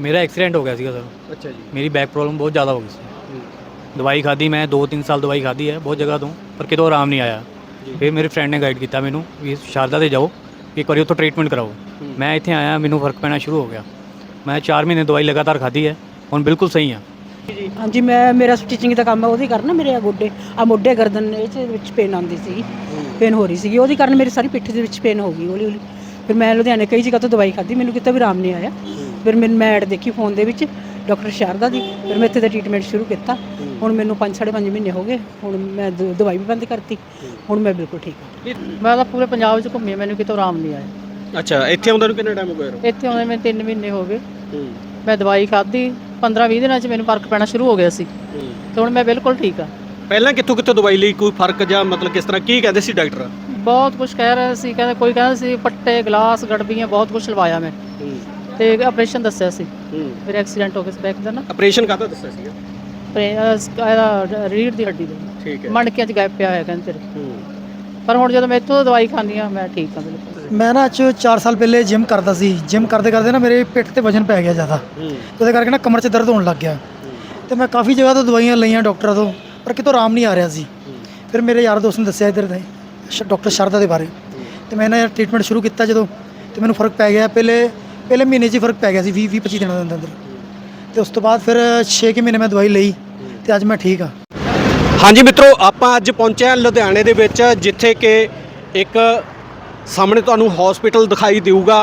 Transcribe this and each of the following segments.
ਮੇਰਾ ਐਕਸੀਡੈਂਟ ਹੋ ਗਿਆ ਸੀਗਾ ਸਰ। ਅੱਛਾ ਜੀ। ਮੇਰੀ ਬੈਕ ਪ੍ਰੋਬਲਮ ਬਹੁਤ ਜ਼ਿਆਦਾ ਹੋ ਗਈ ਸੀ। ਦਵਾਈ ਖਾਧੀ ਮੈਂ 2-3 ਸਾਲ ਦਵਾਈ ਖਾਧੀ ਹੈ ਬਹੁਤ ਜਗ੍ਹਾ ਤੋਂ ਪਰ ਕਿਤੋਂ ਆਰਾਮ ਨਹੀਂ ਆਇਆ। ਫਿਰ ਮੇਰੇ ਫਰੈਂਡ ਨੇ ਗਾਈਡ ਕੀਤਾ ਮੈਨੂੰ ਵੀ ਸ਼ਾਰਦਾ ਤੇ ਜਾਓ ਇੱਕ ਵਾਰੀ ਉੱਥੋਂ ਟ੍ਰੀਟਮੈਂਟ ਕਰਾਓ। ਮੈਂ ਇੱਥੇ ਆਇਆ ਮੈਨੂੰ ਫ਼ਰਕ ਪੈਣਾ ਸ਼ੁਰੂ ਹੋ ਗਿਆ। ਮੈਂ 4 ਮਹੀਨੇ ਦਵਾਈ ਲਗਾਤਾਰ ਖਾਧੀ ਹੈ ਹੁਣ ਬਿਲਕੁਲ ਸਹੀ ਹਾਂ। ਹਾਂਜੀ ਮੈਂ ਮੇਰਾ ਸਟਿਚਿੰਗ ਦਾ ਕੰਮ ਹੈ ਉਹਦੀ ਕਰਨਾ ਮੇਰੇ ਆ ਗੋਡੇ ਆ ਮੋਢੇ ਗਰਦਨ ਇਹ 'ਚ ਵਿੱਚ ਪੇਨ ਆਉਂਦੀ ਸੀ ਪੇਨ ਹੋ ਰਹੀ ਸੀਗੀ। ਉਹਦੀ ਕਾਰਨ ਮੇਰੀ ਸਾਰੀ ਪਿੱਠ ਦੇ ਵਿੱਚ ਪੇਨ ਹੋ ਗਈ ਹੌਲੀ ਹੌਲੀ ਫਿਰ ਮੈਂ ਲੁਧਿਆਣੇ ਕਈ ਜਗ੍ਹਾ ਤੋਂ ਦਵਾਈ ਖਾਧੀ ਮੈਨੂੰ ਕਿਤੇ ਵੀ ਆਰਾਮ ਨਹੀਂ ਆਇਆ। ਫਿਰ ਮੈਨੂੰ ਮੈਂ ਐਡ ਦੇਖੀ ਫੋਨ ਦੇ ਵਿੱਚ ਡਾਕਟਰ ਸ਼ਾਰਦਾ ਦੀ ਫਿਰ ਮੈਂ ਇੱਥੇ ਦਾ ਟ੍ਰੀਟਮੈਂਟ ਸ਼ੁਰੂ ਕੀਤਾ। ਹੁਣ ਮੈਨੂੰ 5 ਪੰਜ ਮਹੀਨੇ ਹੋ ਗਏ ਹੁਣ ਮੈਂ ਦ- ਦਵਾਈ ਵੀ ਬੰਦ ਕਰਤੀ ਹੁਣ ਮੈਂ ਬਿਲਕੁਲ ਠੀਕ ਹਾਂ। ਮੈਂ ਤਾਂ ਪੂਰੇ ਪੰਜਾਬ 'ਚ ਘੁੰਮੀ ਹਾਂ, ਮੈਨੂੰ ਕਿਤੋਂ ਆਰਾਮ ਨਹੀਂ ਆਇਆ। ਅੱਛਾ ਇੱਥੇ ਆਉਂਦਾ ਨੂੰ ਕਿੰਨਾ ਟਾਈਮ ਹੋ ਗਿਆ? ਯਾਰ ਇੱਥੇ ਆਉਂਦੇ ਮੈਨੂੰ 3 ਮਹੀਨੇ ਹੋ ਗਏ। ਹੂੰ। ਮੈਂ ਦਵਾਈ ਖਾਧੀ 15-20 ਦਿਨਾਂ 'ਚ ਮੈਨੂੰ ਫ਼ਰਕ ਪੈਣਾ ਸ਼ੁਰੂ ਹੋ ਗਿਆ ਸੀ। ਤੇ ਹੁਣ ਮੈਂ ਬਿਲਕੁਲ ਠੀਕ ਆ ਪਹਿਲਾਂ ਕਿੱਥੋਂ ਕਿੱਥੋਂ ਦਵਾਈ ਲਈ ਕੋਈ ਫ਼ਰਕ ਜਾਂ ਮਤਲਬ ਕਿਸ ਤਰ੍ਹਾਂ ਕੀ ਕਹਿੰਦੇ ਸੀ ਡਾਕਟਰ? ਬਹੁਤ ਕੁਝ ਕਹਿ ਰਹੇ ਸੀ ਕਹਿੰਦੇ ਕੋਈ ਕਹਿੰਦਾ ਸੀ ਪੱਟੇ ਗਲਾਸ ਗੜਬੀਆਂ ਬਹੁਤ ਕੁਝ ਲਵਾਇਆ ਮੈਂ। ਤੇ ਆਪਰੇਸ਼ਨ ਦੱਸਿਆ ਸੀ। ਹੂੰ। ਫਿਰ ਐਕਸੀਡੈਂਟ ਹੋ ਗਿਆ ਸੀ ਬੈਕ ਦਾ ਨਾ। ਆਪਰੇਸ਼ਨ ਕਾਹਦਾ ਦੱਸਿਆ ਸੀਗਾ? ਤੇ ਰੀੜ ਦੀ ਹੱਡੀ ਦਾ। ਠੀਕ ਹੈ। ਮਣਕਿਆਂ 'ਚ ਗੈਪ ਪਿਆ ਹੋਇਆ ਕਹਿੰਦੇ ਤੇਰੇ। ਹੂੰ। ਪਰ ਹੁਣ ਜਦੋਂ ਮੈਂ ਇੱਥੋਂ ਦਵਾਈ ਖਾਂਦੀ ਆ ਮੈਂ ਠੀਕ ਆ ਬਿਲਕੁਲ। ਮੈਂ ਨਾ ਅੱਜ 4 ਸਾਲ ਪਹਿਲੇ ਜਿਮ ਕਰਦਾ ਸੀ। ਜਿਮ ਕਰਦੇ ਕਰਦੇ ਨਾ ਮੇਰੇ ਪਿੱਠ ਤੇ ਵਜਨ ਪੈ ਗਿਆ ਜ਼ਿਆਦਾ। ਹੂੰ। ਤੇ ਉਹਦੇ ਕਰਕੇ ਨਾ ਕਮਰ 'ਚ ਦਰਦ ਹੋਣ ਲੱਗ ਗਿਆ। ਤੇ ਮੈਂ ਕਾਫੀ ਜਗ੍ਹਾ ਤੋਂ ਦਵਾਈਆਂ ਲਈਆਂ ਡਾਕਟਰਾਂ ਤੋਂ ਪਰ ਕਿਤੋਂ ਆਰਾਮ ਨਹੀਂ ਆ ਰਿਹਾ ਸੀ। ਫਿਰ ਮੇਰੇ ਯਾਰ ਦੋਸਤ ਨੇ ਦੱਸਿਆ ਇੱਧਰ ਦੇ ਸ਼- ਡਾਕਟਰ ਸ਼ਰਦਾ ਦੇ ਬਾਰੇ। ਤੇ ਮੈਂ ਨਾ ਟ੍ਰੀਟਮੈਂਟ ਸ਼ੁਰੂ ਕੀਤਾ ਜਦੋਂ ਤੇ ਮੈਨੂੰ ਫ਼ਰਕ ਪੈ ਗਿਆ। ਪਹਿਲੇ ਪਹਿਲੇ ਮਹੀਨੇ 'ਚ ਹੀ ਫ਼ਰਕ ਪੈ ਗਿਆ ਸੀ 20 20 25 ਦਿਨਾਂ ਦੇ ਅੰਦਰ ਅੰਦਰ। ਤੇ ਉਸ ਤੋਂ ਬਾਅਦ ਫਿਰ 6 ਕਿ ਮਹੀਨੇ ਮੈਂ ਦਵਾਈ ਲਈ ਤੇ ਅੱਜ ਮੈਂ ਠੀਕ ਹਾਂ। ਹਾਂਜੀ ਮਿੱਤਰੋ, ਆਪਾਂ ਅੱਜ ਪਹੁੰਚੇ ਹਾਂ ਲੁਧਿਆਣੇ ਦੇ ਵਿੱਚ, ਜਿੱਥੇ ਕਿ ਇੱਕ ਸਾਹਮਣੇ ਤੁਹਾਨੂੰ ਹਸਪੀਟਲ ਦਿਖਾਈ ਦੇਊਗਾ।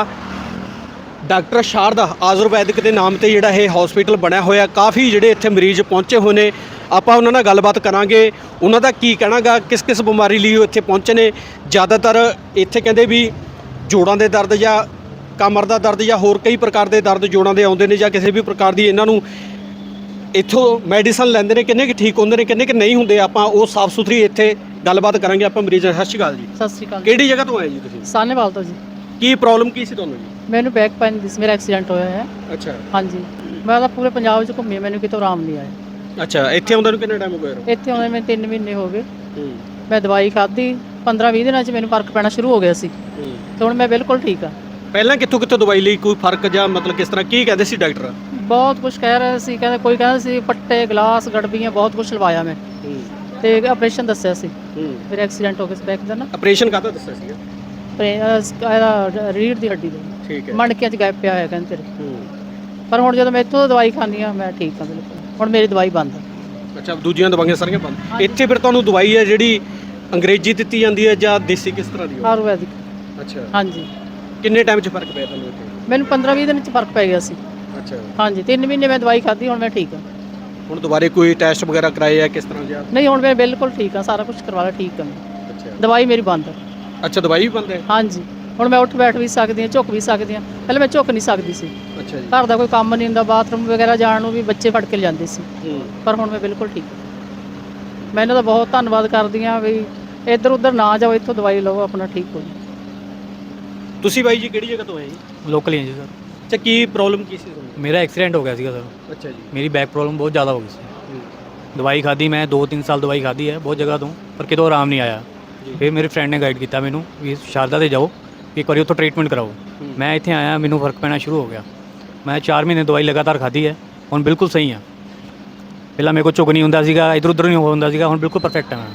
ਡਾਕਟਰ ਸ਼ਾਰਦਾ ਆਯੁਰਵੈਦਿਕ ਦੇ ਨਾਮ ਤੇ ਜਿਹੜਾ ਇਹ ਹਸਪੀਟਲ ਬਣਿਆ ਹੋਇਆ, ਕਾਫੀ ਜਿਹੜੇ ਇੱਥੇ ਮਰੀਜ਼ ਪਹੁੰਚੇ ਹੋਏ ਨੇ। ਆਪਾਂ ਉਹਨਾਂ ਨਾਲ ਗੱਲਬਾਤ ਕਰਾਂਗੇ। ਉਹਨਾਂ ਦਾ ਕੀ ਕਹਿਣਾਗਾ ਕਿਸ ਕਿਸ ਬਿਮਾਰੀ ਲਈ ਉਹ ਇੱਥੇ ਪਹੁੰਚੇ ਨੇ? ਜ਼ਿਆਦਾਤਰ ਇੱਥੇ ਕਹਿੰਦੇ ਵੀ ਜੋੜਾਂ ਦੇ ਦਰਦ ਜਾਂ ਕਮਰ ਦਾ ਦਰਦ ਜਾਂ ਹੋਰ ਕਈ ਪ੍ਰਕਾਰ ਦੇ ਦਰਦ ਜੋੜਾਂ ਦੇ ਆਉਂਦੇ ਨੇ ਜਾਂ ਕਿਸੇ ਵੀ ਪ੍ਰਕਾਰ ਦੀ ਇਹਨਾਂ ਨੂੰ ਇੱਥੋਂ ਮੈਡੀਸਨ ਲੈਂਦੇ ਨੇ ਕਿੰਨੇ ਕਿ ਠੀਕ ਹੁੰਦੇ ਨੇ ਕਿੰਨੇ ਕਿ ਨਹੀਂ ਹੁੰਦੇ ਆਪਾਂ ਉਹ ਸਾਫ਼ ਸੁਥਰੀ ਇੱਥੇ ਗੱਲਬਾਤ ਕਰਾਂਗੇ ਆਪਾਂ ਮਰੀਜ਼। ਸਤਿ ਸ਼੍ਰੀ ਅਕਾਲ ਜੀ। ਸਤਿ ਸ਼੍ਰੀ ਅਕਾਲ ਕਿਹੜੀ ਜਗ੍ਹਾ ਤੋਂ ਆਏ ਜੀ ਤੁਸੀਂ? ਸਾਨੇਵਾਲ ਤੋਂ ਜੀ। ਕੀ ਪ੍ਰੋਬਲਮ ਕੀ ਸੀ ਤੁਹਾਨੂੰ ਜੀ? ਮੈਨੂੰ ਬੈਕ ਪੇਨ ਦੀ ਸੀ ਮੇਰਾ ਐਕਸੀਡੈਂਟ ਹੋਇਆ ਹੈ। ਅੱਛਾ। ਹਾਂਜੀ। ਮੈਂ ਤਾਂ ਪੂਰੇ ਪੰਜਾਬ 'ਚ ਘੁੰਮੀ ਮੈਨੂੰ ਕਿਤੋਂ ਆਰਾਮ ਨਹੀਂ ਆਇਆ। ਅੱਛਾ ਇੱਥੇ ਆਉਂਦਾ ਨੂੰ ਕਿੰਨਾ ਟਾਈਮ ਹੋ ਗਿਆ ਇੱਥੇ ਆਉਂਦੇ ਮੈਨੂੰ 3 ਮਹੀਨੇ ਹੋ ਗਏ। ਹੂੰ। ਮੈਂ ਦਵਾਈ ਖਾਧੀ 15-20 ਦਿਨਾਂ 'ਚ ਮੈਨੂੰ ਫ਼ਰਕ ਪੈਣਾ ਸ਼ੁਰੂ ਹੋ ਗਿਆ ਸੀ। ਹੂੰ। ਤੇ ਹੁਣ ਮੈਂ ਬਿਲਕੁਲ ਠੀਕ ਆ। ਪਹਿਲਾਂ ਕਿੱਥੋਂ ਕਿੱਥੋਂ ਦਵਾਈ ਲਈ? ਕੋਈ ਫ਼ਰਕ ਜਾਂ ਮਤਲਬ ਕਿਸ ਤਰ੍ਹਾਂ? ਕੀ ਕਹਿੰਦੇ ਸੀ ਡਾਕਟਰ? ਬਹੁਤ ਕੁਝ ਕਹਿ ਰਹੇ ਸੀ। ਕਹਿੰਦੇ ਕੋਈ ਕਹਿੰਦਾ ਸੀ ਪੱਟੇ ਗਲਾਸ ਗੜਬੀਆਂ ਬਹੁਤ ਕੁਝ ਲਵਾਇਆ ਮੈਂ। ਹੂੰ। ਤੇ ਆਪਰੇਸ਼ਨ ਦੱਸਿਆ ਸੀ। ਹੂੰ। ਫਿਰ ਐਕਸੀਡੈਂਟ ਹੋ ਗਿਆ ਸੀ। ਬੈਕ ਦਾ ਨਾ। ਆਪਰੇਸ਼ਨ ਕਾਹਦਾ ਦੱਸਿਆ ਤੇ ਇਹਦਾ ਰੀੜ ਦੀ ਹੱਡੀ ਦਾ। ਠੀਕ ਹੈ। ਮਣਕਿਆਂ 'ਚ ਗੈਪ ਪਿਆ ਹੋਇਆ ਕਹਿੰਦੇ ਤੇਰੇ। ਹੂੰ। ਪਰ ਹੁਣ ਜਦੋਂ ਮੈਂ ਇੱਥੋਂ ਦਵਾਈ ਖਾਂਦੀ ਆ ਮੈਂ ਠੀਕ ਆ ਬਿਲਕੁਲ। ਹੁਣ ਮੇਰੀ ਦਵਾਈ ਬੰਦ ਆ ਅੱਛਾ ਦੂਜੀਆਂ ਦਵਾਈਆਂ ਸਾਰੀਆਂ ਬੰਦ। ਇੱਥੇ ਫਿਰ ਤੁਹਾਨੂੰ ਦਵਾਈ ਹੈ ਜਿਹੜੀ ਅੰਗਰੇਜ਼ੀ ਦਿੱਤੀ ਜਾਂਦੀ ਹੈ ਜਾਂ ਦੇਸੀ ਕਿਸ ਤਰ੍ਹਾਂ ਦੀ ਆਯੁਰਵੈਦਿਕ। ਅੱਛਾ। ਹਾਂਜੀ। ਕਿੰਨੇ ਟਾਈਮ 'ਚ ਫ਼ਰਕ ਪਿਆ ਤੁਹਾਨੂੰ ਇੱਥੇ? ਮੈਨੂੰ 15-20 ਦਿਨ 'ਚ ਫ਼ਰਕ ਪੈ ਗਿਆ ਸੀ। ਅੱਛਾ। ਹਾਂਜੀ 3 ਮਹੀਨੇ ਮੈਂ ਦਵਾਈ ਖਾਧੀ ਹੁਣ ਮੈਂ ਠੀਕ ਆ ਹੁਣ ਦੁਬਾਰੇ ਕੋਈ ਟੈਸਟ ਵਗੈਰਾ ਕਰਾਏ ਆ ਕਿਸ ਤਰ੍ਹਾਂ ਜਾਂ ਨਹੀਂ ਹੁਣ ਮੈਂ ਬਿਲਕੁਲ ਠੀਕ ਆ ਸਾਰਾ ਕੁਝ ਕਰਵਾ ਲਿਆ ਠੀਕ ਮੈਂ। ਅੱਛਾ। ਦਵਾਈ ਮੇਰੀ ਬੰਦ ਆ ਅੱਛਾ ਦਵਾਈ ਵੀ ਬੰਦ ਹੈ? ਹਾਂਜੀ। ਹੁਣ ਮੈਂ ਉੱਠ ਬੈਠ ਵੀ ਸਕਦੀ ਹਾਂ ਝੁੱਕ ਵੀ ਸਕਦੀ ਹਾਂ। ਪਹਿਲਾਂ ਮੈਂ ਝੁੱਕ ਨਹੀਂ ਸਕਦੀ ਸੀ। ਅੱਛਾ ਜੀ। ਘਰ ਦਾ ਕੋਈ ਕੰਮ ਨਹੀਂ ਹੁੰਦਾ ਬਾਥਰੂਮ ਵਗੈਰਾ ਜਾਣ ਨੂੰ ਵੀ ਬੱਚੇ ਫੜ ਕੇ ਲਿਜਾਂਦੇ ਸੀ। ਹੂੰ। ਪਰ ਹੁਣ ਮੈਂ ਬਿਲਕੁਲ ਠੀਕ ਹਾਂ। ਮੈਂ ਇਹਨਾਂ ਦਾ ਬਹੁਤ ਧੰਨਵਾਦ ਕਰਦੀ ਹਾਂ ਵੀ ਇੱਧਰ ਉੱਧਰ ਨਾ ਜਾਓ ਇੱਥੋਂ ਦਵਾਈ ਲਓ ਆਪਣਾ ਠੀਕ ਹੋ ਜਾਓ ਤੁਸੀਂ ਬਾਈ ਜੀ ਕਿਹੜੀ ਜਗ੍ਹਾ ਤੋਂ ਆਏ ਜੀ? ਲੋਕਲ ਹੀ ਹਾਂ ਜੀ ਸਰ। ਅੱਛਾ ਕੀ ਪ੍ਰੋਬਲਮ ਕੀ ਸੀ ਤੁਹਾਨੂੰ? ਮੇਰਾ ਐਕਸੀਡੈਂਟ ਹੋ ਗਿਆ ਸੀਗਾ ਸਰ। ਅੱਛਾ ਜੀ। ਮੇਰੀ ਬੈਕ ਪ੍ਰੋਬਲਮ ਬਹੁਤ ਜ਼ਿਆਦਾ ਹੋ ਗਈ ਸੀ। ਦਵਾਈ ਖਾਧੀ ਮੈਂ 2-3 ਸਾਲ ਦਵਾਈ ਖਾਧੀ ਹੈ ਬਹੁਤ ਜਗ੍ਹਾ ਤੋਂ ਪਰ ਕਿਤੋਂ ਆਰਾਮ ਨਹੀਂ ਆਇਆ। ਫਿਰ ਮੇਰੇ ਫਰੈਂਡ ਨੇ ਗਾਈਡ ਕੀਤਾ ਮੈਨੂੰ ਵੀ ਸ਼ਾਰਦਾ ਤੇ ਜਾਓ ਇੱਕ ਵਾਰੀ ਉੱਥੋਂ ਟ੍ਰੀਟਮੈਂਟ ਕਰਾਓ। ਮੈਂ ਇੱਥੇ ਆਇਆ ਮੈਨੂੰ ਫ਼ਰਕ ਪੈਣਾ ਸ਼ੁਰੂ ਹੋ ਗਿਆ। ਮੈਂ 4 ਮਹੀਨੇ ਦਵਾਈ ਲਗਾਤਾਰ ਖਾਧੀ ਹੈ ਹੁਣ ਬਿਲਕੁਲ ਸਹੀ ਹਾਂ। ਪਹਿਲਾਂ ਮੇਰੇ ਕੋਲ ਝੁਕ ਨਹੀਂ ਹੁੰਦਾ ਸੀਗਾ ਇਧਰ ਉਧਰ ਨਹੀਂ ਹੁੰਦਾ ਸੀਗਾ ਹੁਣ ਬਿਲਕੁਲ ਪਰਫੈਕਟ ਹਾਂ ਮੈਂ।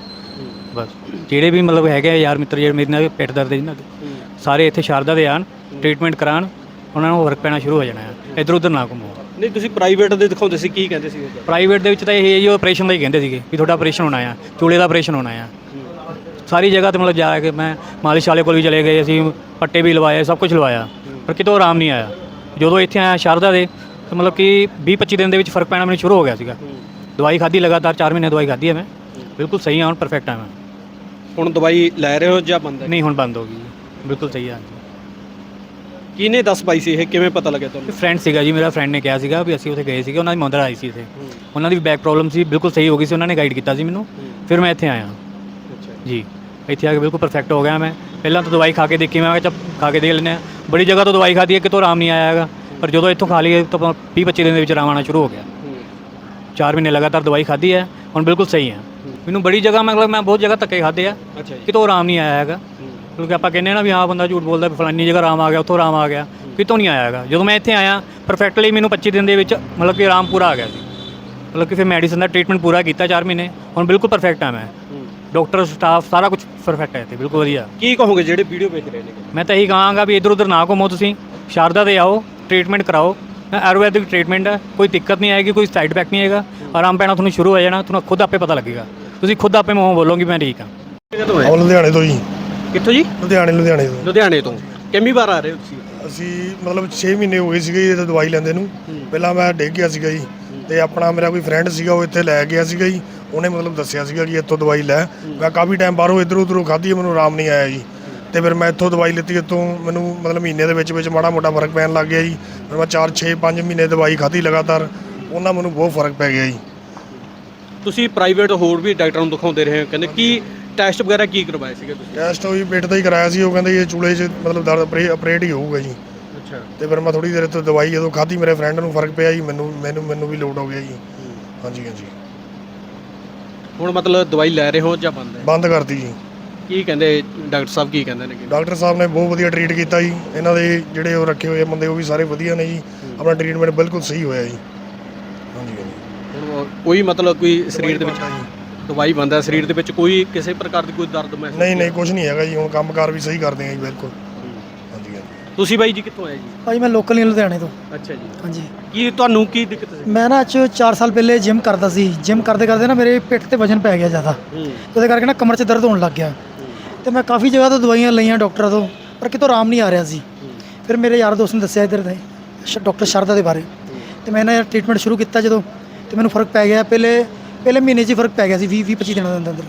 ਬਸ। ਜਿਹੜੇ ਵੀ ਮਤਲਬ ਹੈਗੇ ਆ ਯਾਰ ਮਿੱਤਰ ਜਿਹੜੇ ਮੇਰੇ ਨਾਲ ਪਿੱਠ ਦਰਦ ਦੇ ਜਿਹਨਾਂ ਦੇ ਸਾਰੇ ਇੱਥੇ ਸ਼ਾਰਦਾ ਦੇ ਆਣ ਟ੍ਰੀਟਮੈਂਟ ਕਰਾਉਣ ਉਹਨਾਂ ਨੂੰ ਫ਼ਰਕ ਪੈਣਾ ਸ਼ੁਰੂ ਹੋ ਜਾਣਾ ਹੈ। ਇਧਰ ਉਧਰ ਨਾ ਘੁੰਮੋ। ਨਹੀਂ ਤੁਸੀਂ ਪ੍ਰਾਈਵੇਟ ਦੇ ਦਿਖਾਉਂਦੇ ਸੀ ਕੀ ਕਹਿੰਦੇ ਸੀ ਪ੍ਰਾਈਵੇਟ ਦੇ ਵਿੱਚ ਤਾਂ ਇਹ ਜੀ ਆਪਰੇਸ਼ਨ ਦਾ ਹੀ ਕਹਿੰਦੇ ਸੀਗੇ ਵੀ ਤੁਹਾਡਾ ਆਪਰੇਸ਼ਨ ਹੋਣਾ ਆ ਚੂਲੇ ਦਾ ਆਪਰੇਸ਼ਨ ਹੋਣਾ ਆ। ਸਾਰੀ ਜਗ੍ਹਾ ਤੇ ਮਤਲਬ ਜਾ ਕੇ ਮੈਂ ਮਾਲਿਸ਼ ਵਾਲੇ ਕੋਲ ਵੀ ਚਲੇ ਗਏ ਅਸੀਂ ਪੱਟੇ ਵੀ ਲਵਾਏ ਸਭ ਕੁਝ ਲਵਾਇਆ ਪਰ ਕਿਤੋਂ ਆਰਾਮ ਨਹੀਂ ਆਇਆ। ਜਦੋਂ ਇੱਥੇ ਆਇਆ ਸ਼ਾਰਦਾ ਦੇ ਤਾਂ ਮਤਲਬ ਕਿ 20 25 ਦਿਨ ਦੇ ਵਿੱਚ ਫ਼ਰਕ ਪੈਣਾ ਮੈਨੂੰ ਸ਼ੁਰੂ ਹੋ ਗਿਆ ਸੀਗਾ। ਦਵਾਈ ਖਾਧੀ ਲਗਾਤਾਰ 4 ਮਹੀਨੇ ਦਵਾਈ ਖਾਧੀ ਹੈ ਮੈਂ। ਬਿਲਕੁਲ ਸਹੀ ਹਾਂ ਹੁਣ ਪਰਫੈਕਟ ਹਾਂ ਮੈਂ। ਹੁਣ ਦਵਾਈ ਲੈ ਰਹੇ ਹੋ ਜਾਂ ਬੰਦ ਹੈ? ਨਹੀਂ ਹੁਣ ਬੰਦ ਹੋ ਗਈ। ਬਿਲਕੁਲ ਸਹੀ ਹਾਂ ਕਿਹਨੇ ਦੱਸ ਪਾਈ ਸੀ ਇਹ? ਕਿਵੇਂ ਪਤਾ ਲੱਗਿਆ ਤੁਹਾਨੂੰ? ਫਰੈਂਡ ਸੀਗਾ ਜੀ ਮੇਰਾ ਫਰੈਂਡ ਨੇ ਕਿਹਾ ਸੀਗਾ ਵੀ ਅਸੀਂ ਉੱਥੇ ਗਏ ਸੀਗੇ ਉਹਨਾਂ ਦੀ ਮਦਰ ਆਈ ਸੀ ਇੱਥੇ। ਉਹਨਾਂ ਦੀ ਵੀ ਬੈਕ ਪ੍ਰੋਬਲਮ ਸੀ ਬਿਲਕੁਲ ਸਹੀ ਹੋ ਗਈ ਸੀ ਉਹਨਾਂ ਨੇ ਗਾਈਡ ਕੀਤਾ ਸੀ ਮੈਨੂੰ। ਫਿਰ ਮੈਂ ਇੱਥੇ ਆਇਆ। ਜੀ। ਇੱਥੇ ਆ ਕੇ ਬਿਲਕੁਲ ਪਰਫੈਕਟ ਹੋ ਗਿਆ ਮੈਂ। ਪਹਿਲਾਂ ਤਾਂ ਦਵਾਈ ਖਾ ਕੇ ਦੇਖੀ ਮੈਂ ਕਿਹਾ ਖਾ ਕੇ ਦੇਖ ਲੈਂਦੇ ਹਾਂ। ਬੜੀ ਜਗ੍ਹਾ ਤੋਂ ਦਵਾਈ ਖਾਧੀ ਹੈ ਕਿਤੋਂ ਆਰਾਮ ਨਹੀਂ ਆਇਆ ਹੈਗਾ। ਪਰ ਜਦੋਂ ਇੱਥੋਂ ਖਾ ਲਈ ਤਾਂ 20 25 ਦਿਨ ਦੇ ਵਿੱਚ ਆਰਾਮ ਆਉਣਾ ਸ਼ੁਰੂ ਹੋ ਗਿਆ। 4 ਮਹੀਨੇ ਲਗਾਤਾਰ ਦਵਾਈ ਖਾਧੀ ਹੈ ਹੁਣ ਬਿਲਕੁਲ ਸਹੀ ਹੈ। ਮੈਨੂੰ ਬੜੀ ਜਗ੍ਹਾ ਮਤਲਬ ਮੈਂ ਬਹੁਤ ਜਗ੍ਹਾ ਧੱਕੇ ਖਾਧੇ ਆ। ਕਿਤੋਂ ਆਰਾਮ ਨਹੀਂ ਆਇਆ ਹੈਗਾ। ਕਿਉਂਕਿ ਆਪਾਂ ਕਹਿੰਦੇ ਆ ਨਾ ਵੀ ਹਾਂ ਬੰਦਾ ਝੂਠ ਬੋਲਦਾ ਵੀ ਫਲਾਨੀ ਜਗ੍ਹਾ ਆਰਾਮ ਆ ਗਿਆ ਉੱਥੋਂ ਆਰਾਮ ਆ ਗਿਆ। ਕਿਤੋਂ ਨਹੀਂ ਆਇਆ ਹੈਗਾ। ਜਦੋਂ ਮੈਂ ਇੱਥੇ ਆਇਆ ਪਰਫੈਕਟਲੀ ਮੈਨੂੰ 25 ਦਿਨ ਦੇ ਵਿੱਚ ਮਤਲਬ ਕਿ ਆਰਾਮ ਪੂਰਾ ਆ ਗਿਆ ਸੀ। ਮਤਲਬ ਕਿ ਫਿਰ ਮੈਡੀਸਨ ਦਾ ਟ੍ਰੀਟਮੈਂਟ ਪੂਰਾ ਕੀਤਾ 4 ਮਹੀਨੇ। ਹੁਣ ਬਿਲਕੁਲ ਪਰਫੈਕਟ ਆ ਮੈਂ। ਡਾਕਟਰ ਸਟਾਫ ਸਾਰਾ ਕੁਝ ਪਰਫੈਕਟ ਹੈ ਤੇ ਬਿਲਕੁਲ ਵਧੀਆ। ਕੀ ਕਹੋਗੇ ਜਿਹੜੇ ਵੀਡੀਓ ਵੇਖ ਰਹੇ ਨੇ? ਮੈਂ ਤਾਂ ਇਹੀ ਕਹਾਂਗਾ ਵੀ ਇਧਰ ਉਧਰ ਨਾ ਘੁੰਮੋ ਤੁਸੀਂ। ਸ਼ਾਰਦਾ ਦੇ ਆਓ ਟ੍ਰੀਟਮੈਂਟ ਕਰਾਓ। ਆਯੁਰਵੈਦਿਕ ਟ੍ਰੀਟਮੈਂਟ ਹੈ ਕੋਈ ਦਿੱਕਤ ਨਹੀਂ ਆਏਗੀ ਕੋਈ ਸਾਈਡ ਇਫੈਕਟ ਨਹੀਂ ਆਏਗਾ। ਆਰਾਮ ਪੈਣਾ ਤੁਹਾਨੂੰ ਸ਼ੁਰੂ ਹੋ ਜਾਣਾ ਤੁਹਾਨੂੰ ਖੁਦ ਆਪੇ ਪਤਾ ਲੱਗੇਗਾ। ਤੁਸੀਂ ਖੁਦ ਆਪੇ ਮੂੰਹੋਂ ਬੋਲੋਗੇ ਮੈਂ ਠੀਕ ਹਾਂ ਉਹ ਲੁਧਿਆਣੇ ਤੋਂ ਜੀ। ਕਿੱਥੋਂ ਜੀ? ਲੁਧਿਆਣੇ ਲੁਧਿਆਣੇ ਤੋਂ। ਲੁਧਿਆਣੇ ਤੋਂ। ਕਿੰਨੀ ਵਾਰ ਆ ਰਹੇ ਹੋ ਤੁਸੀਂ? ਅਸੀਂ ਮਤਲਬ 6 ਮਹੀਨੇ ਹੋ ਗਏ ਸੀਗੇ ਇਹ ਦਵਾਈ ਲੈਂਦੇ ਨੂੰ। ਪਹਿਲਾਂ ਮੈਂ ਡਿੱਗ ਗਿਆ ਸੀਗਾ ਜੀ ਤੇ ਆਪਣਾ ਮੇਰਾ ਕੋਈ ਫਰੈਂਡ ਸੀਗਾ ਉਹ ਇੱਥੇ ਲੈ ਗਿਆ ਸੀਗਾ ਜੀ। ਉਹਨੇ ਮਤਲਬ ਦੱਸਿਆ ਸੀਗਾ ਕਿ ਇੱਥੋਂ ਦਵਾਈ ਲੈ। ਮੈਂ ਕਾਫੀ ਟਾਈਮ ਬਾਹਰੋਂ ਇੱਧਰੋਂ ਉੱਧਰੋਂ ਖਾਧੀ ਮੈਨੂੰ ਆਰਾਮ ਨਹੀਂ ਆਇਆ ਜੀ। ਤੇ ਫਿਰ ਮੈਂ ਇੱਥੋਂ ਦਵਾਈ ਲਿੱਤੀ ਇੱਥੋਂ ਮੈਨੂੰ ਮਤਲਬ ਮਹੀਨੇ ਦੇ ਵਿੱਚ ਵਿੱਚ ਮਾੜਾ ਮੋਟਾ ਫ਼ਰਕ ਪੈਣ ਲੱਗ ਗਿਆ ਜੀ। ਫਿਰ ਮੈਂ 4 6 5 ਮਹੀਨੇ ਦਵਾਈ ਖਾਧੀ ਲਗਾਤਾਰ। ਉਹਨਾਂ ਮੈਨੂੰ ਬਹੁਤ ਫ਼ਰਕ ਪੈ ਗਿਆ ਜੀ। ਤੁਸੀਂ ਪ੍ਰਾਈਵੇਟ ਹੋਰ ਵੀ ਡਾਕਟਰਾਂ ਨੂੰ ਦਿਖਾਉਂਦੇ ਰਹੇ ਹੋ। ਕਹਿੰਦੇ ਕੀ ਟੈਸਟ ਵਗੈਰਾ ਕੀ ਕਰਵਾਏ ਸੀਗੇ ਤੁਸੀਂ? ਟੈਸਟ ਹੋਈ ਪੇਟ ਦਾ ਹੀ ਕਰਾਇਆ ਸੀ ਉਹ ਕਹਿੰਦੇ ਇਹ ਚੂਲੇ 'ਚ ਮਤਲਬ ਦਰਦ ਆਪਰੇਟ ਹੀ ਹੋਊਗਾ ਜੀ। ਅੱਛਾ। ਤੇ ਫਿਰ ਮੈਂ ਥੋੜੀ ਦੇਰ ਤੋਂ ਦਵਾਈ ਜਦੋਂ ਖਾਧੀ ਮੇਰੇ ਫਰੈਂਡ ਨੂੰ ਫ਼ਰਕ ਪਿਆ ਜੀ ਮੈਨੂੰ ਮੈਨੂੰ ਮੈਨੂੰ ਵੀ ਲੋਡ ਹੋ ਗਿਆ ਜੀ। ਹਾਂਜੀ ਹਾਂਜੀ। ਹੁਣ ਮਤਲਬ ਦਵਾਈ ਲੈ ਰਹੇ ਹੋ ਜਾਂ ਬੰਦ ਹੈ? ਬੰਦ ਕਰਤੀ ਜੀ। ਕੀ ਕਹਿੰਦੇ ਡਾਕਟਰ ਸਾਹਿਬ ਕੀ ਕਹਿੰਦੇ ਨੇ ਡਾਕਟਰ ਸਾਹਿਬ ਨੇ ਬਹੁਤ ਵਧੀਆ ਟਰੀਟ ਕੀਤਾ ਜੀ। ਇਹਨਾਂ ਦੇ ਜਿਹੜੇ ਉਹ ਰੱਖੇ ਹੋਏ ਬੰਦੇ ਉਹ ਵੀ ਸਾਰੇ ਵਧੀਆ ਨੇ ਜੀ। ਆਪਣਾ ਟ੍ਰੀਟਮੈਂਟ ਬਿਲਕੁਲ ਸਹੀ ਹੋਇਆ ਜੀ। ਹਾਂਜੀ ਹਾਂਜੀ। ਕੋਈ ਮਤਲਬ ਕੋਈ ਸਰੀਰ ਦੇ ਵਿੱਚ ਦਵਾਈ ਬੰਦ ਸਰੀਰ ਦੇ ਵਿੱਚ ਕੋਈ ਕਿਸੇ ਪ੍ਰਕਾਰ ਦੀ ਕੋਈ ਦਰਦ ਮਹਿਸੂਸ ਨਹੀਂ ਨਹੀਂ ਕੁਝ ਨਹੀਂ ਹੈਗਾ ਜੀ ਹੁਣ ਕੰਮਕਾਰ ਵੀ ਸਹੀ ਕਰਦੇ ਆ ਜੀ ਬਿਲਕੁਲ। ਹਾਂਜੀ ਹਾਂਜੀ। ਤੁਸੀਂ ਬਾਈ ਜੀ ਕਿੱਥੋਂ ਆਏ ਜੀ? ਭਾਈ ਮੈਂ ਲੋਕਲ ਹੀ ਲੁਧਿਆਣੇ ਤੋਂ। ਅੱਛਾ ਜੀ। ਹਾਂਜੀ। ਕੀ ਤੁਹਾਨੂੰ ਕੀ ਦਿੱਕਤ ਸੀ? ਮੈਂ ਨਾ ਅੱਜ 4 ਸਾਲ ਪਹਿਲੇ ਜਿਮ ਕਰਦਾ ਸੀ। ਜਿਮ ਕਰਦੇ ਕਰਦੇ ਨਾ ਮੇਰੇ ਪਿੱਠ ਤੇ ਵਜਨ ਪੈ ਗਿਆ ਜ਼ਿਆਦਾ। ਉਹਦੇ ਕਰਕੇ ਨਾ ਕਮਰ 'ਚ ਦਰਦ ਹੋਣ ਲੱਗ ਗਿਆ। ਤੇ ਮੈਂ ਕਾਫੀ ਜਗ੍ਹਾ ਤੋਂ ਦਵਾਈਆਂ ਲਈਆਂ ਡਾਕਟਰਾਂ ਤੋਂ ਪਰ ਕਿਤੋਂ ਆਰਾਮ ਨਹੀਂ ਆ ਰਿਹਾ ਸੀ। ਫਿਰ ਮੇਰੇ ਯਾਰ ਦੋਸਤ ਨੇ ਦੱਸਿਆ ਇੱਧਰ ਦੇ ਡਾਕਟਰ ਸ਼ਰਦਾ ਦੇ ਬਾਰੇ। ਤੇ ਮੈਂ ਨਾ ਟ੍ਰੀਟਮੈਂਟ ਸ਼ੁਰੂ ਕੀਤਾ ਜਦੋਂ ਤੇ ਮੈਨੂੰ ਫ਼ਰਕ ਪੈ ਗਿਆ। ਪਹਿਲੇ ਪਹਿਲੇ ਮਹੀਨੇ 'ਚ ਹੀ ਫ਼ਰਕ ਪੈ ਗਿਆ ਸੀ 20 20 25 ਦਿਨਾਂ ਦੇ ਅੰਦਰ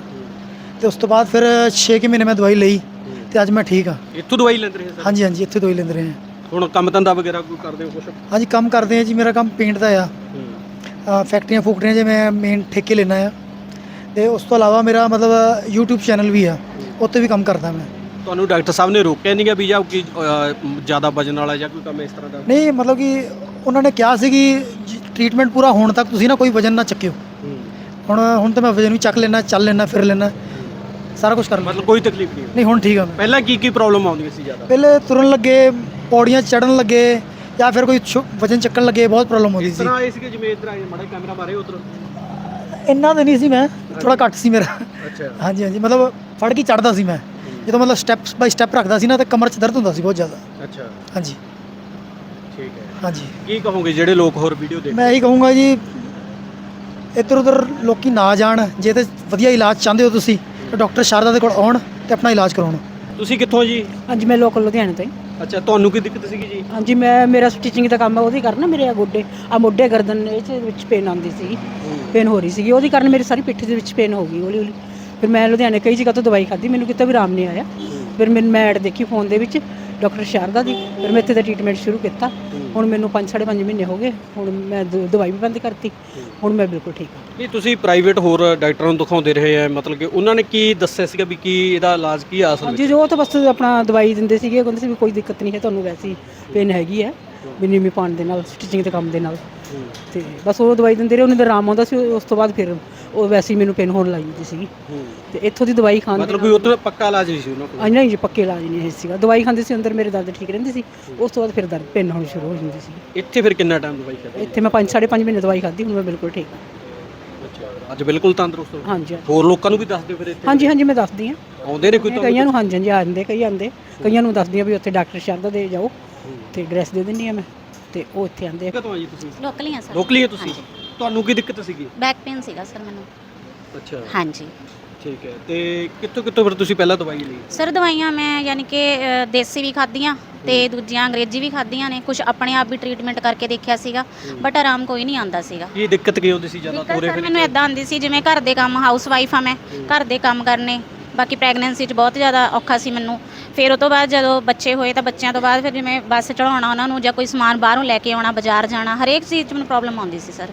ਤੇ ਉਸ ਤੋਂ ਬਾਅਦ ਫਿਰ 6 ਕਿ ਮਹੀਨੇ ਮੈਂ ਦਵਾਈ ਲਈ ਤੇ ਅੱਜ ਮੈਂ ਠੀਕ ਹਾਂ। ਇੱਥੋਂ ਦਵਾਈ ਲੈਂਦੇ ਰਹੇ ਸਰ? ਹਾਂਜੀ ਹਾਂਜੀ ਇੱਥੇ ਦਵਾਈ ਲੈਂਦੇ ਰਹੇ ਹਾਂ। ਹੁਣ ਕੰਮ ਧੰਦਾ ਵਗੈਰਾ ਕੋਈ ਕਰਦੇ ਹੋ ਕੁਛ? ਹਾਂਜੀ ਕੰਮ ਕਰਦੇ ਹਾਂ ਜੀ ਮੇਰਾ ਕੰਮ ਪੇਂਟ ਦਾ ਆ। ਅ, ਫੈਕਟਰੀਆਂ ਫੂਕਟਰੀਆਂ 'ਚ ਮੈਂ ਮੇਨ ਠੇਕੇ ਲੈਣਾ ਆ। ਤੇ ਉਸ ਤੋਂ ਇਲਾਵਾ ਮੇਰਾ ਮਤਲਬ YouTube ਚੈਨਲ ਵੀ ਆ ਉੱਤੇ ਵੀ ਕੰਮ ਕਰਦਾ ਮੈਂ। ਤੁਹਾਨੂੰ ਡਾਕਟਰ ਸਾਹਿਬ ਨੇ ਰੋਕਿਆ ਨਹੀਂ ਗਾ ਵੀ ਜਾਂ ਅਹ, ਜ਼ਿਆਦਾ ਵਜਨ ਵਾਲਾ ਜਾਂ ਕੋਈ ਕੰਮ ਇਸ ਤਰ੍ਹਾਂ ਦਾ? ਨਹੀਂ ਮਤਲਬ ਕਿ ਉਹਨਾਂ ਨੇ ਕਿਹਾ ਸੀ ਕਿ ਟ੍ਰੀਟਮੈਂਟ ਪੂਰਾ ਹੋਣ ਤੱਕ ਤੁਸੀਂ ਨਾ ਕੋਈ ਵਜਨ ਨਾ ਚੱਕਿਓ। ਹੁਣ ਹੁਣ ਤਾਂ ਮੈਂ ਵਜਨ ਵੀ ਚੱਕ ਲੈਣਾ ਚੱਲ ਲੈਣਾ ਫਿਰ ਲੈਣਾ ਸਾਰਾ ਕੁਝ ਕਰ ਲੈਣਾ ਮਤਲਬ ਕੋਈ ਤਕਲੀਫ ਨਹੀਂ ਨਹੀਂ ਹੁਣ ਠੀਕ ਆ ਮੈਂ। ਪਹਿਲਾਂ ਕੀ ਕੀ ਪ੍ਰੋਬਲਮ ਆਉਂਦੀ ਸੀ ਜ਼ਿਆਦਾ? ਪਹਿਲੇ ਤੁਰਨ ਲੱਗੇ ਪੌੜੀਆਂ ਚੜਨ ਲੱਗੇ ਜਾਂ ਫਿਰ ਕੋਈ ਵਜਨ ਚੱਕਣ ਲੱਗੇ ਬਹੁਤ ਪ੍ਰੋਬਲਮ ਹੁੰਦੀ ਇਸ ਸੀ। ਤਰ੍ਹਾਂ ਆਏ ਸੀਗੇ ਜਿਵੇਂ ਇੱਧਰ ਆਏ ਮਾੜਾ ਕੈਮਰਾ ਮਾਰੇ ਉਧਰ। ਇੰਨਾ ਤਾਂ ਨਹੀਂ ਸੀ ਮੈਂ ਥੋੜਾ ਘੱਟ ਸੀ ਮੇਰਾ। ਅੱਛਾ। ਹਾਂਜੀ ਹਾਂਜੀ ਮਤਲਬ ਫੜ ਕੇ ਚੜਦਾ ਸੀ ਮੈਂ। ਜਦੋਂ ਮਤਲਬ ਸਟੈਪਸ ਬਾਈ ਸਟੈਪ ਰੱਖਦਾ ਸੀ ਨਾ ਤੇ ਕਮਰ 'ਚ ਦਰਦ ਹੁੰਦਾ ਸੀ ਬਹੁਤ ਜ਼ਿਆਦਾ। ਅੱਛਾ। ਹਾਂਜੀ। ਠੀਕ ਹੈ। ਹਾਂਜੀ। ਕੀ ਕਹੋਗੇ ਜਿਹੜੇ ਲੋਕ ਹੋਰ ਵੀਡੀਓ ਦੇਖ ਮੈਂ ਇਹੀ ਕਹੂੰਗਾ ਜੀ ਇੱਧਰ ਉੱਧਰ ਲੋਕੀ ਨਾ ਜਾਣ ਜੇ ਤੇ ਵਧੀਆ ਇਲਾਜ ਚਾਹੁੰਦੇ ਹੋ ਤੁਸੀਂ ਤਾਂ ਡਾਕਟਰ ਸ਼ਾਰਦਾ ਦੇ ਕੋਲ ਆਉਣ ਤੇ ਆਪਣਾ ਇਲਾਜ ਕਰਾਉਣ। ਤੁਸੀਂ ਕਿੱਥੋਂ ਜੀ? ਹਾਂਜੀ ਮੈਂ ਲੋਕਲ ਲੁਧਿਆਣੇ ਤੋਂ ਹੀ ਅੱਛਾ ਤੁਹਾਨੂੰ ਕੀ ਦਿੱਕਤ ਸੀਗੀ ਜੀ? ਹਾਂਜੀ ਮੈਂ ਮੇਰਾ ਸਟਿਚਿੰਗ ਦਾ ਕੰਮ ਆ ਉਹਦੀ ਕਰਨਾ ਮੇਰੇ ਆ ਗੋਡੇ ਆ ਮੋਢੇ ਗਰਦਨ ਇਹ 'ਚ ਵਿੱਚ ਪੇਨ ਆਉਂਦੀ ਸੀ ਪੇਨ ਹੋ ਰਹੀ ਸੀਗੀ। ਉਹਦੀ ਕਾਰਨ ਮੇਰੀ ਸਾਰੀ ਪਿੱਠ ਦੇ ਵਿੱਚ ਪੇਨ ਹੋ ਗਈ ਹੌਲੀ ਹੌਲੀ ਫਿਰ ਮੈਂ ਲੁਧਿਆਣੇ ਕਈ ਜਗ੍ਹਾ ਤੋਂ ਦਵਾਈ ਖਾਧੀ ਮੈਨੂੰ ਕਿਤੇ ਵੀ ਆਰਾਮ ਨਹੀਂ ਆਇਆ। ਫਿਰ ਮੈਨੂੰ ਮੈਂ ਐਡ ਦੇਖੀ ਫੋਨ ਦੇ ਵਿੱਚ ਡਾਕਟਰ ਸ਼ਾਰਦਾ ਦੀ ਫਿਰ ਮੈਂ ਇੱਥੇ ਦਾ ਟ੍ਰੀਟਮੈਂਟ ਸ਼ੁਰੂ ਕੀਤਾ। ਹੁਣ ਮੈਨੂੰ 5 ਪੰਜ ਮਹੀਨੇ ਹੋ ਗਏ। ਹੁਣ ਮੈਂ ਦ- ਦਵਾਈ ਵੀ ਬੰਦ ਕਰਤੀ। ਹੁਣ ਮੈਂ ਬਿਲਕੁਲ ਠੀਕ ਹਾਂ। ਨਹੀਂ ਤੁਸੀਂ ਪ੍ਰਾਈਵੇਟ ਹੋਰ ਡਾਕਟਰਾਂ ਨੂੰ ਦਿਖਾਉਂਦੇ ਰਹੇ ਆ ਮਤਲਬ ਕਿ ਉਹਨਾਂ ਨੇ ਕੀ ਦੱਸਿਆ ਸੀਗਾ ਵੀ ਕੀ ਇਹਦਾ ਇਲਾਜ ਕੀ ਆ ਅਸਲ ਵਿੱਚ ਹਾਂਜੀ ਜੋ ਉਹ ਤਾਂ ਬਸ ਆਪਣਾ ਦਵਾਈ ਦਿੰਦੇ ਸੀਗੇ। ਉਹ ਕਹਿੰਦੇ ਸੀ ਵੀ ਕੋਈ ਦਿੱਕਤ ਨਹੀਂ ਹੈ ਤੁਹਾਨੂੰ ਵੈਸੀ ਪੇਨ ਹੈਗੀ ਹੈ। ਵੀ ਨੀਮੀ ਪਾਉਣ ਦੇ ਨਾਲ ਸਟਿਚਿੰਗ ਦੇ ਕੰਮ ਦੇ ਨਾਲ। ਤੇ ਬਸ ਉਹ ਦਵਾਈ ਦਿੰਦੇ ਰਹੇ ਉਹਨਾਂ ਦਾ ਆਰਾਮ ਆਉਂਦਾ ਸੀ ਉਸ ਤੋਂ ਬਾਅਦ ਫਿਰ ਉਹ ਵੈਸੇ ਹੀ ਮੈਨੂੰ ਪੇਨ ਹੋਣ ਲੱਗ ਜਾਂਦੀ ਸੀਗੀ। ਤੇ ਇੱਥੋਂ ਦੀ ਦਵਾਈ ਖਾਣ ਦੇ ਮਤਲਬ ਕੋਈ ਉੱਥੇ ਪੱਕਾ ਇਲਾਜ ਨਹੀਂ ਸੀ ਉਹਨਾਂ ਕੋਲ? ਨਾਲ- ਨਹੀਂ ਜੀ ਪੱਕੇ ਇਲਾਜ ਨਹੀਂ ਹੈ ਸੀਗਾ। ਦਵਾਈ ਖਾਂਦੇ ਸੀ ਅੰਦਰ ਮੇਰੇ ਦਰਦ ਠੀਕ ਰਹਿੰਦੀ ਸੀ। ਉਸ ਤੋਂ ਬਾਅਦ ਫਿਰ ਦਰਦ ਪੇਨ ਹੋਣੀ ਸ਼ੁਰੂ ਹੋ ਜਾਂਦੀ ਸੀ। ਇੱਥੇ ਫਿਰ ਕਿੰਨਾ ਟਾਈਮ ਦਵਾਈ ਖਾਧੀ? ਇੱਥੇ ਮੈਂ 5 ਪੰਜ ਮਹੀਨੇ ਦਵਾਈ ਖਾਧੀ ਹੁਣ ਮੈਂ ਬਿਲਕੁਲ ਠੀਕ ਹਾਂ। ਅੱਛਾ ਅੱਜ ਬਿਲਕੁਲ ਤੰਦਰੁਸਤ ਹੋ ਹਾਂਜੀ ਹੋਰ ਲੋਕਾਂ ਨੂੰ ਵੀ ਦੱਸ ਦਿਓ ਫਿਰ ਇੱਥੇ? ਹਾਂਜੀ ਹਾਂਜੀ ਮੈਂ ਦੱਸਦੀ ਹਾਂ। ਆਉਂਦੇ ਨੇ ਕੋਈ ਮੈਂ ਕਈਆਂ ਨੂੰ ਹਾਂਜੀ ਹਾਂਜੀ ਆਉਂਦੇ ਕਈ ਆਉਂਦੇ। ਕਈਆਂ ਨੂੰ ਦੱਸਦੀ ਹਾਂ ਵੀ ਉੱਥੇ ਡਾਕਟਰ ਸ਼ਰਦਾ ਦੇ ਜਾਓ ਤੇ ਐਡਰੈਸ ਦੇ ਦਿੰਦੀ ਹਾਂ ਮੈਂ। ਤੇ ਉਹ ਇੱਥੇ ਆਉਂਦੇ ਆ। ਕਦੋਂ ਆ ਜੀ ਤੁਸੀਂ? ਲੋਕਲ ਆ ਸਰ। ਲੋਕਲੀ ਹੈ ਤੁਸੀਂ? ਤੁਹਾਨੂੰ ਕੀ ਦਿੱਕਤ ਸੀਗੀ? ਬੈਕ ਪੇਨ ਸੀਗਾ ਸਰ ਮੈਨੂੰ। ਅੱਛਾ। ਹਾਂਜੀ। ਠੀਕ ਹੈ। ਤੇ ਕਿੱਥੋਂ ਕਿੱਥੋਂ ਫਿਰ ਤੁਸੀਂ ਪਹਿਲਾਂ ਦਵਾਈ ਲਈ? ਸਰ ਦਵਾਈਆਂ ਮੈਂ ਯਾਨੀ ਕਿ ਅ, ਦੇਸੀ ਵੀ ਖਾਧੀਆਂ ਤੇ ਦੂਜੀਆਂ ਅੰਗਰੇਜ਼ੀ ਵੀ ਖਾਧੀਆਂ ਨੇ। ਕੁਝ ਆਪਣੇ ਆਪ ਵੀ ਟ੍ਰੀਟਮੈਂਟ ਕਰਕੇ ਦੇਖਿਆ ਸੀਗਾ ਬਟ ਆਰਾਮ ਕੋਈ ਨਹੀਂ ਆਂਦਾ ਸੀਗਾ। ਕੀ ਦਿੱਕਤ ਕੀ ਹੁੰਦੀ ਸੀ ਜ਼ਿਆਦਾ ਦਿੱਕਤ ਤੋਰੇ ਸਰ ਫਿਰ ਮੈਨੂੰ ਇਦਾਂ ਆਉਂਦੀ ਸੀ ਜਿਵੇਂ ਘਰ ਦੇ ਕੰਮ ਹਾਊਸ ਵਾਈਫ ਆ ਮੈਂ ਘਰ ਦੇ ਕੰਮ ਕਰਨੇ। ਬਾਕੀ ਪ੍ਰੈਗਨੈਂਸੀ 'ਚ ਬਹੁਤ ਜ਼ਿਆਦਾ ਔਖਾ ਸੀ ਮੈਨੂੰ। ਫਿਰ ਉਹ ਤੋਂ ਬਾਅਦ ਜਦੋਂ ਬੱਚੇ ਹੋਏ ਤਾਂ ਬੱਚਿਆਂ ਤੋਂ ਬਾਅਦ ਫਿਰ ਜਿਵੇਂ ਬੱਸ ਚੜਾਉਣਾ ਉਹਨਾਂ ਨੂੰ ਜਾਂ ਕੋਈ ਸਮਾਨ ਬਾਹਰੋਂ ਲੈ ਕੇ ਆਉਣਾ ਬਾਜ਼ਾਰ ਜਾਣਾ ਹਰੇਕ ਚੀਜ਼ 'ਚ ਮੈਨੂੰ ਪ੍ਰੋਬਲਮ ਆਉਂਦੀ ਸੀ ਸਰ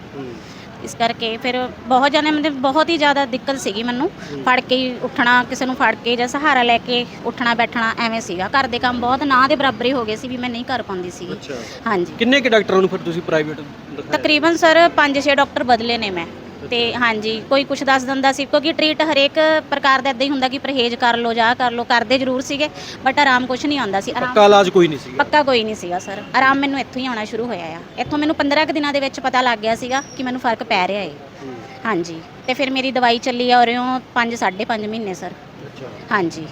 ਇਸ ਕਰਕੇ ਫਿਰ ਬਹੁਤ ਜਾਣੇ ਮਤਲਬ ਬਹੁਤ ਹੀ ਜ਼ਿਆਦਾ ਦਿੱਕਤ ਸੀਗੀ ਮੈਨੂੰ। ਫੜ ਕੇ ਹੀ ਉੱਠਣਾ ਕਿਸੇ ਨੂੰ ਫੜ ਕੇ ਜਾਂ ਸਹਾਰਾ ਲੈ ਕੇ ਉੱਠਣਾ ਬੈਠਣਾ ਐਵੇਂ ਸੀਗਾ। ਘਰ ਦੇ ਕੰਮ ਬਹੁਤ ਨਾ ਦੇ ਬਰਾਬਰ ਹੀ ਹੋ ਗਏ ਸੀ ਵੀ ਮੈਂ ਨਹੀਂ ਕਰ ਪਾਉਂਦੀ ਸੀਗੀ। ਹਾਂਜੀ। ਕਿੰਨੇ ਕਿ ਡਾਕਟਰਾਂ ਨੂੰ ਫਿਰ ਤੁਸੀਂ ਪ੍ਰਾਈਵੇਟ ਦਿਖਾਇਆ? ਤਕਰੀਬਨ ਸਰ 5-6 ਡਾਕਟਰ ਬਦਲੇ ਨੇ ਮੈਂ। ਤੇ ਹਾਂਜੀ ਕੋਈ ਕੁਛ ਦੱਸ ਦਿੰਦਾ ਸੀ ਕਿਉਂਕਿ ਟ੍ਰੀਟ ਹਰੇਕ ਪ੍ਰਕਾਰ ਦਾ ਇਦਾਂ ਹੀ ਹੁੰਦਾ ਕਿ ਪਰਹੇਜ਼ ਕਰ ਲਓ ਜਾਂ ਕਰ ਲਓ ਕਰਦੇ ਜ਼ਰੂਰ ਸੀਗੇ ਬਟ ਆਰਾਮ ਕੁਛ ਨਹੀਂ ਆਉਂਦਾ ਸੀ ਆਰਾਮ ਪੱਕਾ ਇਲਾਜ ਕੋਈ ਨਹੀਂ ਸੀ ਪੱਕਾ ਕੋਈ ਨਹੀਂ ਸੀਗਾ ਸਰ ਆਰਾਮ ਮੈਨੂੰ ਇੱਥੋਂ ਹੀ ਆਉਣਾ ਸ਼ੁਰੂ ਹੋਇਆ ਆ। ਇੱਥੋਂ ਮੈਨੂੰ 15 ਕੁ ਦਿਨਾਂ ਦੇ ਵਿੱਚ ਪਤਾ ਲੱਗ ਗਿਆ ਸੀਗਾ ਕਿ ਮੈਨੂੰ ਫ਼ਰਕ ਪੈ ਰਿਹਾ ਏ। ਹਾਂਜੀ ਤੇ ਫਿਰ ਮੇਰੀ ਦਵਾਈ ਚੱਲੀ ਆ ਉਰਿਓਂ 5 5.5 ਮਹੀਨੇ ਸਰ ਹਾਂਜੀ।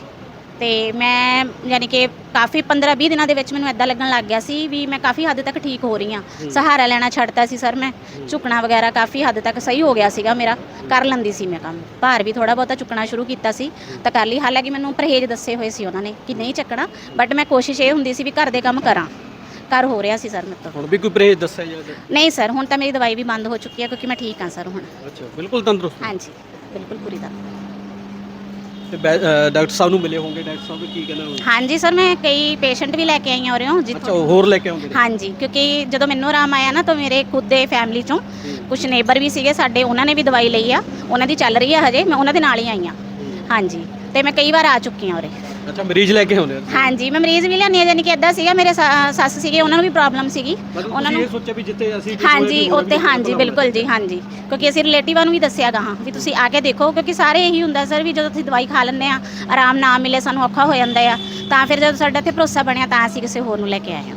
ਤੇ ਮੈਂ ਯਾਨੀ ਕਿ ਕਾਫੀ 15 20 ਦਿਨਾਂ ਦੇ ਵਿੱਚ ਮੈਨੂੰ ਇਦਾਂ ਲੱਗਣ ਲੱਗ ਗਿਆ ਸੀ ਵੀ ਮੈਂ ਕਾਫੀ ਹੱਦ ਤੱਕ ਠੀਕ ਹੋ ਰਹੀ ਹਾਂ। ਸਹਾਰਾ ਲੈਣਾ ਛੱਡਤਾ ਸੀ ਸਰ ਮੈਂ। ਝੁਕਣਾ ਵਗੈਰਾ ਕਾਫੀ ਹੱਦ ਤੱਕ ਸਹੀ ਹੋ ਗਿਆ ਸੀਗਾ ਮੇਰਾ। ਕਰ ਲੈਂਦੀ ਸੀ ਮੈਂ ਕੰਮ। ਭਾਰ ਵੀ ਥੋੜਾ ਬਹੁਤਾ ਚੁੱਕਣਾ ਸ਼ੁਰੂ ਕੀਤਾ ਸੀ। ਤਾਂ ਕਰ ਲਈ। ਹਾਲਾਂਕਿ ਮੈਨੂੰ ਪਰਹੇਜ਼ ਦੱਸੇ ਹੋਏ ਸੀ ਉਹਨਾਂ ਨੇ ਕਿ ਨਹੀਂ ਚੱਕਣਾ ਬਟ ਮੈਂ ਕੋਸ਼ਿਸ਼ ਇਹ ਹੁੰਦੀ ਸੀ ਵੀ ਘਰ ਦੇ ਕੰਮ ਕਰਾਂ। ਕਰ ਹੋ ਰਿਹਾ ਸੀ ਸਰ ਮੇਰੇ ਤੋਂ। ਹੁਣ ਵੀ ਕੋਈ ਪਰਹੇਜ਼ ਦੱਸਿਆ ਜਾਵੇ ਨਹੀਂ ਸਰ ਹੁਣ ਤਾਂ ਮੇਰੀ ਦਵਾਈ ਵੀ ਬੰਦ ਹੋ ਚੁੱਕੀ ਹੈ ਕਿਉਂਕਿ ਮੈਂ ਠੀਕ ਹਾਂ ਸਰ ਹੁਣ। ਅੱਛਾ ਬਿਲਕੁਲ ਤੰਦਰੁਸਤ ਹਾਂਜੀ ਬਿਲਕੁਲ ਪੂਰੀ ਤਰ੍ਹਾਂ। ਤੇ ਬੈ- ਅ, ਡਾਕਟਰ ਸਾਹਿਬ ਨੂੰ ਮਿਲੇ ਹੋਣਗੇ ਡਾਕਟਰ ਸਾਹਿਬ ਕੀ ਕਹਿੰਦੇ ਹੋਣਗੇ ਹਾਂਜੀ ਸਰ ਮੈਂ ਕਈ ਪੇਸ਼ੈਂਟ ਵੀ ਲੈ ਕੇ ਆਈ ਹਾਂ ਉਰਿਓਂ ਅੱਛਾ ਜਿੱਥੋਂ ਹੋਰ ਲੈ ਕੇ ਆਉਂਦੇ ਨੇ? ਹਾਂਜੀ ਕਿਉਂਕਿ ਜਦੋਂ ਮੈਨੂੰ ਆਰਾਮ ਆਇਆ ਨਾ ਤਾਂ ਮੇਰੇ ਖੁਦ ਦੇ ਫੈਮਿਲੀ ਚੋਂ ਕੁਝ ਨੇਬਰ ਵੀ ਸੀਗੇ ਸਾਡੇ ਉਹਨਾਂ ਨੇ ਵੀ ਦਵਾਈ ਲਈ ਆ ਉਹਨਾਂ ਦੀ ਚੱਲ ਰਹੀ ਆ ਹਜੇ ਮੈਂ ਉਹਨਾਂ ਦੇ ਨਾਲ ਹੀ ਆਈ ਹਾਂ। ਹਾਂਜੀ ਤੇ ਮੈਂ ਕਈ ਵਾਰ ਆ ਚੁੱਕੀ ਹਾਂ ਉਰੇ। ਅੱਛਾ ਮਰੀਜ਼ ਲੈ ਕੇ ਆਉਂਦੇ ਨੇ ਹਾਂਜੀ ਮੈਂ ਮਰੀਜ਼ ਵੀ ਲਿਆਉਂਦੀ ਹਾਂ ਜਾਨੀ ਕਿ ਇਦਾਂ ਸੀਗਾ ਮੇਰੇ ਸੱਸ ਸੱਸ ਸੀਗੇ ਉਹਨਾਂ ਨੂੰ ਵੀ ਪ੍ਰੋਬਲਮ ਸੀਗੀ। ਮਤਲਬ ਉਹਨਾਂ ਤੁਸੀਂ ਨੂੰ ਇਹ ਸੋਚਿਆ ਵੀ ਜਿੱਥੇ ਅਸੀਂ ਹਾਂਜੀ ਹੋਰ ਉੱਤੇ ਹਾਂਜੀ ਕੋਲ ਬਿਲਕੁਲ ਜੀ ਹਾਂਜੀ। ਕਿਉਂਕਿ ਅਸੀਂ ਰਿਲੇਟਿਵਾਂ ਨੂੰ ਵੀ ਦੱਸਿਆ ਗਾ ਹਾਂ ਵੀ ਤੁਸੀਂ ਆ ਕੇ ਦੇਖੋ ਕਿਉਂਕਿ ਸਾਰੇ ਇਹੀ ਹੁੰਦਾ ਸਰ ਵੀ ਜਦੋਂ ਤੁਸੀਂ ਦਵਾਈ ਖਾ ਲੈਂਦੇ ਆ ਆਰਾਮ ਨਾ ਮਿਲੇ ਸਾਨੂੰ ਔਖਾ ਹੋ ਜਾਂਦਾ ਆ ਤਾਂ ਫਿਰ ਜਦੋਂ ਸਾਡਾ ਇੱਥੇ ਭਰੋਸਾ ਬਣਿਆ ਤਾਂ ਅਸੀਂ ਕਿਸੇ ਹੋਰ ਨੂੰ ਲੈ ਕੇ ਆਏ ਹਾਂ।